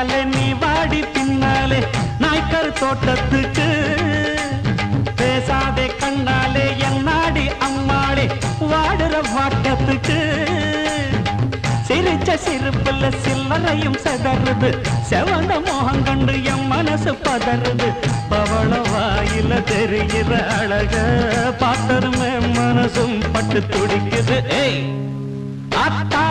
பின்னாலே நீ வாடி பின்னாலே நாய்க்கர் தோட்டத்துக்கு. பேசாதே கண்ணாலே என்னாடி அம்மாளே வாடுற வாட்டத்துக்கு. சிரிச்ச சிரிப்புல சில்லறையும் செதறுது. செவந்த மோகம் கண்டு என் மனசு பதறுது. பவள வாயில தெரிகிற அழக பார்த்தருமே மனசும் பட்டு துடிக்குது. அத்தா